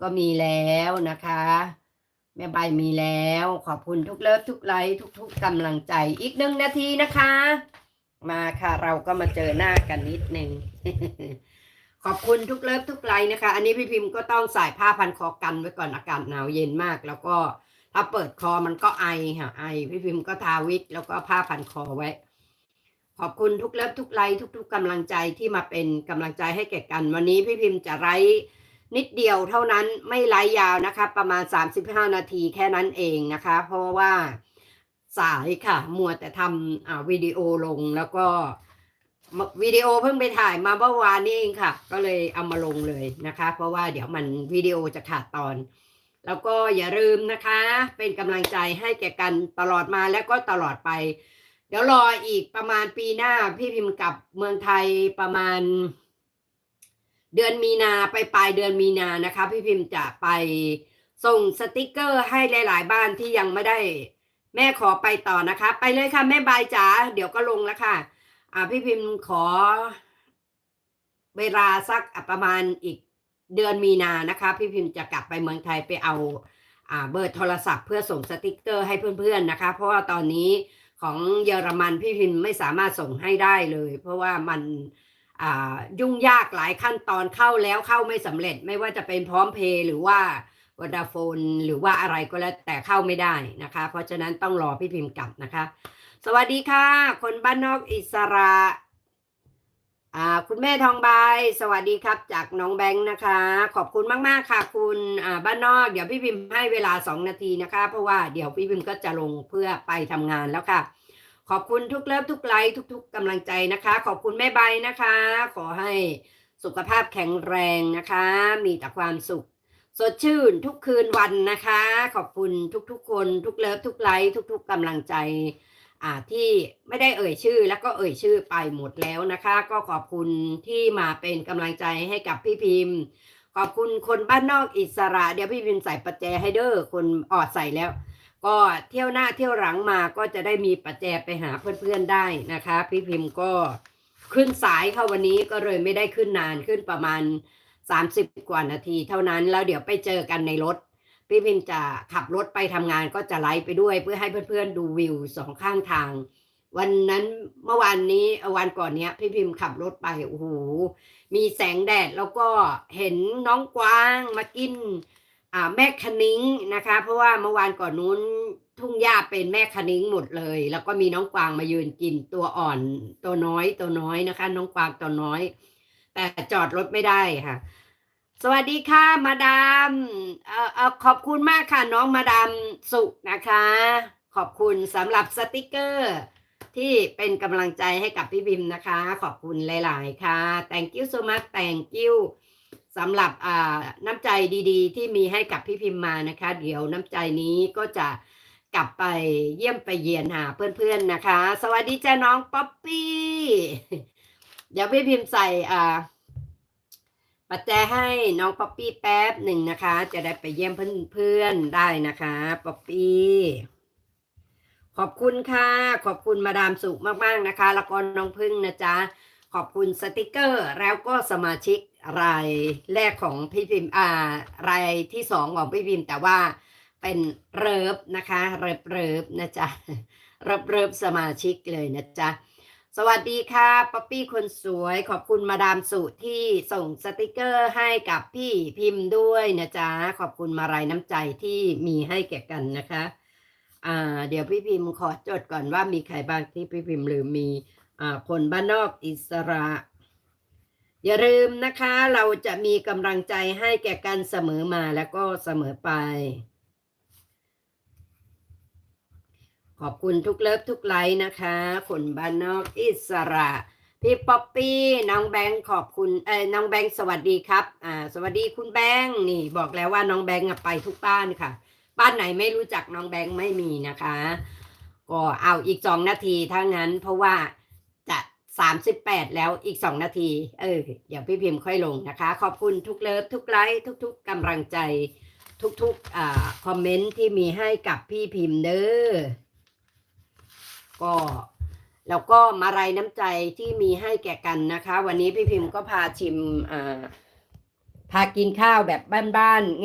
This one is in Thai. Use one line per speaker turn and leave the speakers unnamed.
ก็มีแล้วนะคะแม่ใบมีแล้ว ขอบคุณทุกเลิฟทุกไลค์ทุก ๆกำลังใจอีกหนึ่งนาทีนะคะ มาค่ะเราก็มาเจอหน้ากันนิดหนึ่งขอบคุณทุกเลิฟทุกไลค์นะคะ อันนี้พี่พิมพ์ก็ต้องใส่ผ้าพันคอกันไว้ก่อนอากาศหนาวเย็นมาก แล้วก็ถ้าเปิดคอมันก็ไอค่ะไอ พี่พิมพ์ก็ทาวิกแล้วก็ผ้าพันคอไว้ ขอบคุณทุกเลิฟทุกไลค์ทุก ๆกำลังใจที่มาเป็นกำลังใจให้แก่กัน วันนี้พี่พิมพ์จะไลฟ์ นิดเดียวเท่านั้นไม่ไลฟ์ยาวนะคะ ประมาณ 35 นาทีแค่นั้นเองนะคะ เพราะว่าสายค่ะ มัวแต่ทำอ่าวิดีโอลงแล้วก็วิดีโอเพิ่งไปถ่ายมาเมื่อวานนี้เองค่ะ ก็เลยเอามาลงเลยนะคะ เพราะว่าเดี๋ยวมันวิดีโอจะขาดตอน แล้วก็อย่าลืมนะคะ เป็นกำลังใจให้แก่กันตลอดมาและก็ตลอดไป เดี๋ยวรออีกประมาณปีหน้าพี่พิมพ์กลับเมืองไทยประมาณ เดือนมีนาไปปลายเดือนมีนานะคะ พี่พิมพ์จะไปส่งสติกเกอร์ให้หลาย ๆ บ้านที่ยังไม่ได้ แม่ขอไปต่อนะคะ ไปเลยค่ะแม่บายจ๋าเดี๋ยวก็ลงแล้วค่ะ อ่าพี่พิมพ์ขอ เวลาสักประมาณอีกเดือนมีนานะคะ พี่พิมพ์จะกลับไปเมืองไทยไปเอาอ่าเบอร์โทรศัพท์เพื่อส่งสติกเกอร์ให้เพื่อน ๆ นะคะ เพราะว่าตอนนี้ของเยอรมันพี่พิมพ์ไม่สามารถส่งให้ได้เลย เพราะว่ามัน ยุ่งยากหลายขั้นตอนเข้าแล้วเข้าไม่สำเร็จไม่ว่าจะเป็นพร้อมเพย์หรือว่าวดาโฟนหรือว่าอะไรก็แล้วแต่เข้าไม่ได้นะคะ เพราะฉะนั้นต้องรอพี่พิมพ์กลับนะคะ สวัสดีค่ะ คนบ้านนอกอิสระอ่าคุณแม่ทองใบสวัสดีครับ จากน้องแบงค์นะคะ ขอบคุณมากๆค่ะ คุณอ่าบ้านนอกเดี๋ยวพี่พิมพ์ให้เวลาสองนาทีนะคะ เพราะว่าเดี๋ยวพี่พิมพ์ก็จะลงเพื่อไปทำงานแล้วค่ะ ขอบคุณทุกเลิฟทุกไลค์ทุก ๆกำลังใจนะคะ ขอบคุณแม่ใบนะคะ ขอให้สุขภาพแข็งแรงนะคะ มีแต่ความสุข สดชื่นทุกคืนวันนะคะ ขอบคุณทุกๆ คนทุกเลิฟทุกไลค์ทุก ๆกำลังใจอ่าที่ไม่ได้เอ่ยชื่อแล้วก็เอ่ยชื่อไปหมดแล้วนะคะ ก็ขอบคุณที่มาเป็นกำลังใจให้กับพี่พิมพ์ ขอบคุณคนบ้านนอกอิสระ เดี๋ยวพี่พิมพ์ใส่ปัจแจให้เด้อคนออดใส่แล้ว ก็เที่ยวหน้าเที่ยวหลังมาก็จะได้มีปัจแจไปหาเพื่อนๆได้นะคะ พี่พิมพ์ก็ขึ้นสายเข้าวันนี้ก็เลยไม่ได้ขึ้นนานขึ้นประมาณ 30 กว่านาที เท่านั้นแล้วเดี๋ยวไปเจอกันในรถ พี่พิมจะขับรถไปทำงานก็จะไลฟ์ไปด้วย เพื่อให้เพื่อนๆดูวิวสองข้างทาง วันนั้นเมื่อวานนี้วันก่อนเนี้ย พี่พิมขับรถไปโอ้โหมีแสงแดดแล้วก็เห็นน้องกวางมากิน แม่คะนิ้งนะคะ เพราะว่าเมื่อวานก่อนนู้นทุ่งหญ้าเป็นแม่คะนิ้งหมดเลย แล้วก็มีน้องกวางมายืนกินตัวอ่อนตัวน้อยตัวน้อยนะคะ น้องกวางตัวน้อย แต่จอดรถไม่ได้ค่ะ สวัสดีค่ะ มาดามเอ่อเอ่อขอบคุณมากค่ะน้องมาดามสุนะคะ ขอบคุณสำหรับสติกเกอร์ ที่เป็นกำลังใจให้กับพี่บิมนะคะ ขอบคุณหลาย ๆ ค่ะ thank you so much thank you สำหรับน้ำใจดีๆ ที่มีให้กับพี่พิมพ์มานะคะ เดี๋ยวน้ำใจนี้ก็จะกลับไปเยี่ยมไปเยียนหาเพื่อนๆนะคะ สวัสดีจ้าน้องป๊อปปี้ เดี๋ยวพี่พิมพ์ใส่อ่าปัจจัยให้น้องป๊อปปี้แป๊บหนึ่งนะคะ จะได้ไปเยี่ยมเพื่อนๆได้นะคะป๊อปปี้ขอบคุณค่ะ ขอบคุณมาดามสุมากๆนะคะ แล้วก็น้องพึ่งนะจ๊ะ ขอบคุณสติกเกอร์ แล้วก็สมาชิกรายแรกของพี่พิมพ์อ่ารายที่สองของพี่พิมพ์ แต่ว่าเป็นเริบนะคะ เริบเริบนะจ๊ะเริบเริบสมาชิกเลยนะจ๊ะสวัสดีค่ะป๊อปปี้คนสวย ขอบคุณมาดามสุที่ส่งสติกเกอร์ให้กับพี่พิมพ์ด้วยนะจ๊ะขอบคุณมารายน้ำใจที่มีให้แก่กันนะคะ อ่า เดี๋ยวพี่พิมพ์ขอจดก่อนว่ามีใครบ้างที่พี่พิมพ์ลืมมี คนบ้านนอกอิสระ อย่าลืมนะคะเราจะมีกำลังใจให้แก่กันเสมอมาแล้วก็เสมอไป ขอบคุณทุกเลิฟทุกไลค์นะคะ คนบ้านนอกอิสระพี่ป๊อปปี้น้องแบงค์ขอบคุณเอ้น้องแบงค์สวัสดีครับอ่าสวัสดีคุณแบงค์นี่บอกแล้วว่าน้องแบงค์ไปทุกบ้านค่ะ บ้านไหนไม่รู้จักน้องแบงค์ไม่มีนะคะ ก็เอาอีกสองนาทีเท่านั้นเพราะว่า สามสิบแปดแล้วอีกสองนาที เออ เดี๋ยวพี่พิมพ์ค่อยลงนะคะ ขอบคุณทุกเลิฟทุกไลค์ทุก ๆกำลังใจ ทุกๆอ่าคอมเมนต์ที่มีให้กับพี่พิมพ์เด้อก็แล้วก็มารายน้ำใจที่มีให้แก่กันนะคะ วันนี้พี่พิมพ์ก็พาชิมอ่าพากินข้าวแบบบ้านๆ